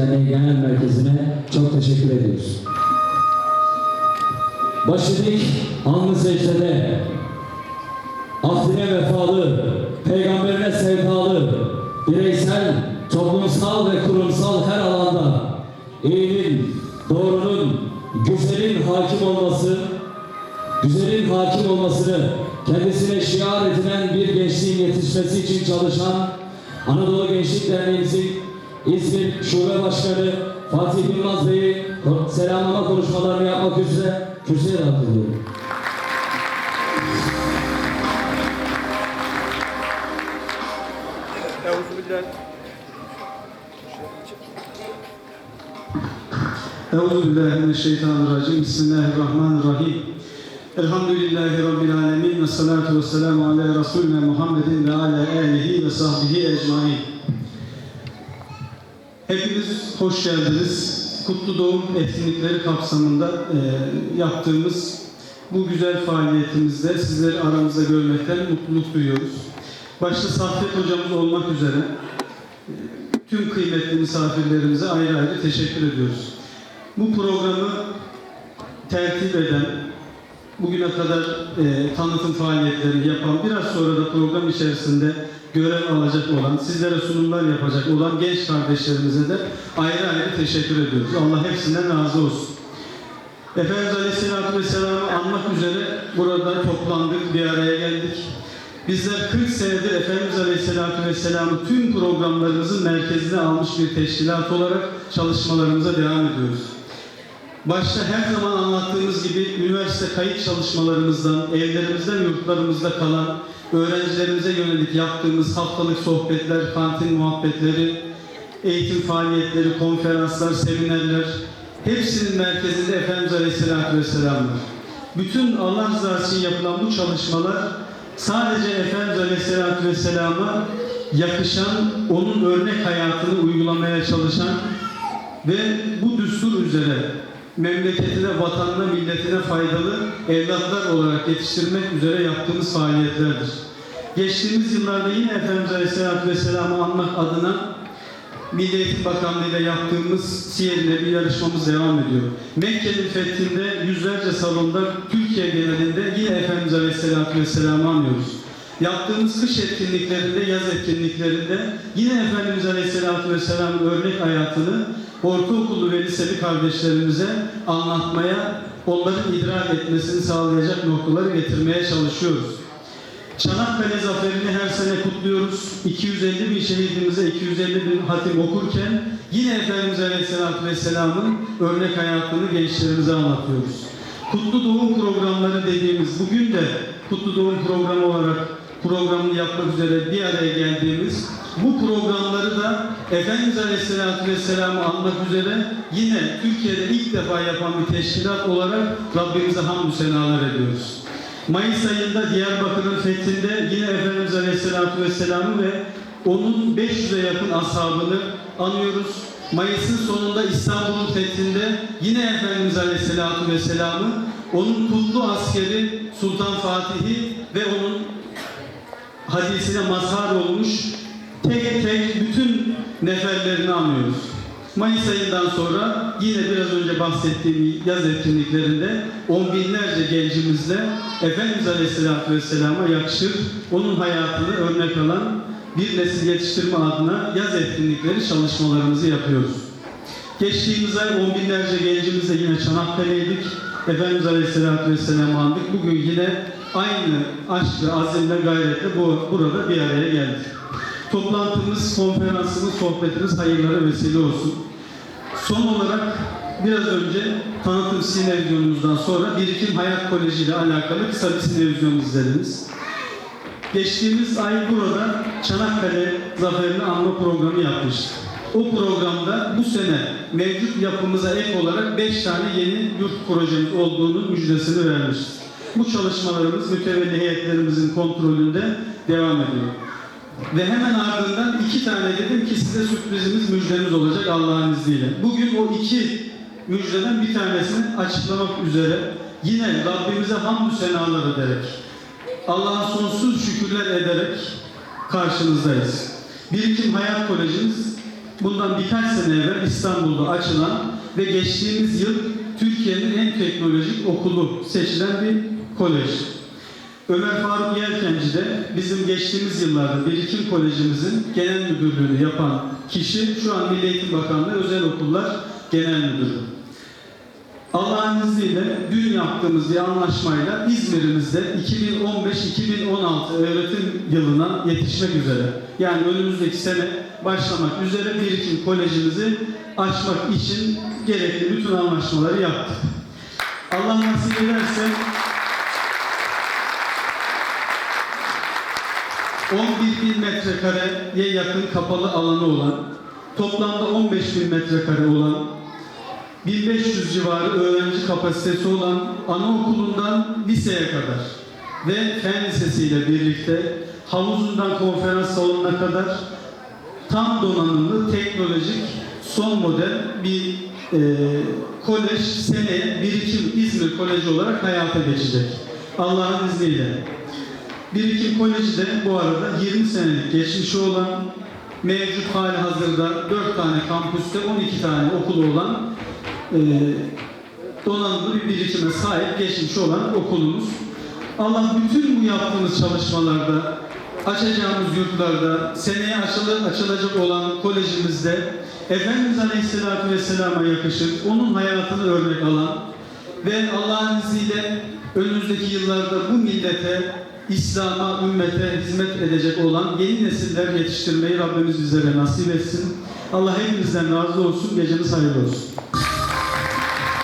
Derneği Genel Merkezi'ne çok teşekkür ediyoruz. Başladık anlı secdede, ahdine vefalı, peygamberine sevdalı, bireysel, toplumsal ve kurumsal her alanda iyinin, doğrunun, güzelin hakim olması, güzelin hakim olmasını kendisine şiar edinen bir gençliğin yetişmesi için çalışan Anadolu Gençlik Derneğimizin İzmir Şube Başkanı Fatih Yılmaz Bey'i selamlama konuşmalarını yapmak üzere kürsüye davet ediyorum. Euzu billahi Euzu billahi mineşşeytanirracim. Bismillahirrahmanirrahim. Elhamdülillahi Rabbil alemin. Ve salatu ve selamu ala Resulüne Muhammedin ve ala alihi ve sahbihi ecmain. Hepiniz hoş geldiniz. Kutlu Doğum etkinlikleri kapsamında e, yaptığımız bu güzel faaliyetimizde sizleri aramızda görmekten mutluluk duyuyoruz. Başta Saffet hocamız olmak üzere e, tüm kıymetli misafirlerimize ayrı ayrı teşekkür ediyoruz. Bu programı tertip eden, bugüne kadar e, tanıtım faaliyetlerini yapan, biraz sonra da program içerisinde görev alacak olan, sizlere sunumlar yapacak olan genç kardeşlerimize de ayrı ayrı teşekkür ediyoruz. Allah hepsinden razı olsun. Efendimiz Aleyhisselatü Vesselam'ı anmak üzere burada toplandık, bir araya geldik. Bizler 40 senedir Efendimiz Aleyhisselatü Vesselam'ı tüm programlarımızın merkezine almış bir teşkilat olarak çalışmalarımıza devam ediyoruz. Başta her zaman anlattığımız gibi üniversite kayıt çalışmalarımızdan, evlerimizden, yurtlarımızda kalan öğrencilerimize yönelik yaptığımız haftalık sohbetler, kantin muhabbetleri, eğitim faaliyetleri, konferanslar, seminerler hepsinin merkezinde Efendimiz Aleyhisselatü Vesselam var. Bütün Allah rızası için yapılan bu çalışmalar sadece Efendimiz Aleyhisselatü Vesselam'a yakışan, onun örnek hayatını uygulamaya çalışan ve bu düstur üzere memleketine, vatanına, milletine faydalı evlatlar olarak yetiştirmek üzere yaptığımız faaliyetlerdir. Geçtiğimiz yıllarda yine Efendimiz Aleyhisselatü Vesselam'ı anmak adına Milli Eğitim Bakanlığı ile yaptığımız Siyer'le bir yarışmamız devam ediyor. Mekke'nin fethinde yüzlerce salonda Türkiye genelinde yine Efendimiz Aleyhisselatü Vesselam'ı anıyoruz. Yaptığımız kış etkinliklerinde, yaz etkinliklerinde yine Efendimiz Aleyhisselatü Vesselam'ın örnek hayatını ortaokulu ve liseli kardeşlerimize anlatmaya, onların idrak etmesini sağlayacak noktaları getirmeye çalışıyoruz. Çanakkale zaferini her sene kutluyoruz. 250 bin şehidimize 250 bin hatim okurken yine Efendimiz Aleyhisselatü Vesselam'ın örnek hayatını gençlerimize anlatıyoruz. Kutlu Doğum programları dediğimiz bugün de Kutlu Doğum programı olarak programını yapmak üzere bir araya geldiğimiz bu programları da Efendimiz Aleyhisselatü Vesselam'ı anmak üzere yine Türkiye'de ilk defa yapan bir teşkilat olarak Rabbimize hamdü senalar ediyoruz. Mayıs ayında Diyarbakır'ın fethinde yine Efendimiz Aleyhisselatü Vesselam'ı ve onun 500'e yakın ashabını anıyoruz. Mayıs'ın sonunda İstanbul'un fethinde yine Efendimiz Aleyhisselatü Vesselam'ı, onun kutlu askeri Sultan Fatih'i ve onun hadisine mazhar olmuş tek tek bütün neferlerini anıyoruz. Mayıs ayından sonra yine biraz önce bahsettiğim yaz etkinliklerinde on binlerce gencimizle Efendimiz Aleyhisselatü Vesselam'a yakışır, onun hayatını örnek alan bir nesil yetiştirme adına yaz etkinlikleri çalışmalarımızı yapıyoruz. Geçtiğimiz ay on binlerce gencimizle yine Çanakkale'ydik. Efendimiz Aleyhisselatü Vesselam'ı andık. Bugün yine aynı aşkla, azimle, gayretle bu, burada bir araya geldik. Toplantımız, konferansımız, sohbetimiz hayırlara vesile olsun. Son olarak biraz önce tanıtım sinevizyonumuzdan sonra Birikim Hayat Koleji ile alakalı kısa bir sinevizyon izlediniz. Geçtiğimiz ay burada Çanakkale Zaferi'ni anma programı yapmıştık. O programda bu sene mevcut yapımıza ek olarak 5 tane yeni yurt projemiz olduğunu müjdesini vermiştik. Bu çalışmalarımız mütevelli heyetlerimizin kontrolünde devam ediyor. Ve hemen ardından iki tane dedim ki size sürprizimiz, müjdemiz olacak Allah'ın izniyle. Bugün o iki müjdeden bir tanesini açıklamak üzere yine Rabbimize hamdü senalar ederek, Allah'a sonsuz şükürler ederek karşınızdayız. Birikim Hayat Kolejimiz bundan birkaç sene evvel İstanbul'da açılan ve geçtiğimiz yıl Türkiye'nin en teknolojik okulu seçilen bir kolej. Ömer Faruk Yelkenci de bizim geçtiğimiz yıllarda Birikim Kolejimizin genel müdürlüğünü yapan kişi şu an Milli Eğitim Bakanlığı Özel Okullar Genel Müdürü. Allah'ın izniyle dün yaptığımız bir anlaşmayla İzmir'imizde 2015-2016 öğretim yılına yetişmek üzere yani önümüzdeki sene başlamak üzere Birikim Kolejimizi açmak için gerekli bütün anlaşmaları yaptık. Allah nasip ederse 11 bin metrekareye yakın kapalı alanı olan, toplamda 15 bin metrekare olan, 1500 civarı öğrenci kapasitesi olan anaokulundan liseye kadar ve fen lisesiyle birlikte havuzundan konferans salonuna kadar tam donanımlı teknolojik son model bir e, kolej seneye birikim İzmir Koleji olarak hayata geçecek. Allah'ın izniyle. Birikim Koleji de bu arada 20 senelik geçmişi olan mevcut hali hazırda 4 tane kampüste 12 tane okulu olan e, donanımlı bir birikime sahip geçmişi olan okulumuz. Allah bütün bu yaptığımız çalışmalarda, açacağımız yurtlarda, seneye açılı, açılacak olan kolejimizde Efendimiz Aleyhisselatü Vesselam'a yakışır, onun hayatını örnek alan ve Allah'ın izniyle önümüzdeki yıllarda bu millete, İslam'a, ümmete hizmet edecek olan yeni nesiller yetiştirmeyi Rabbimiz bizlere nasip etsin. Allah hepinizden razı olsun, geceniz hayırlı olsun.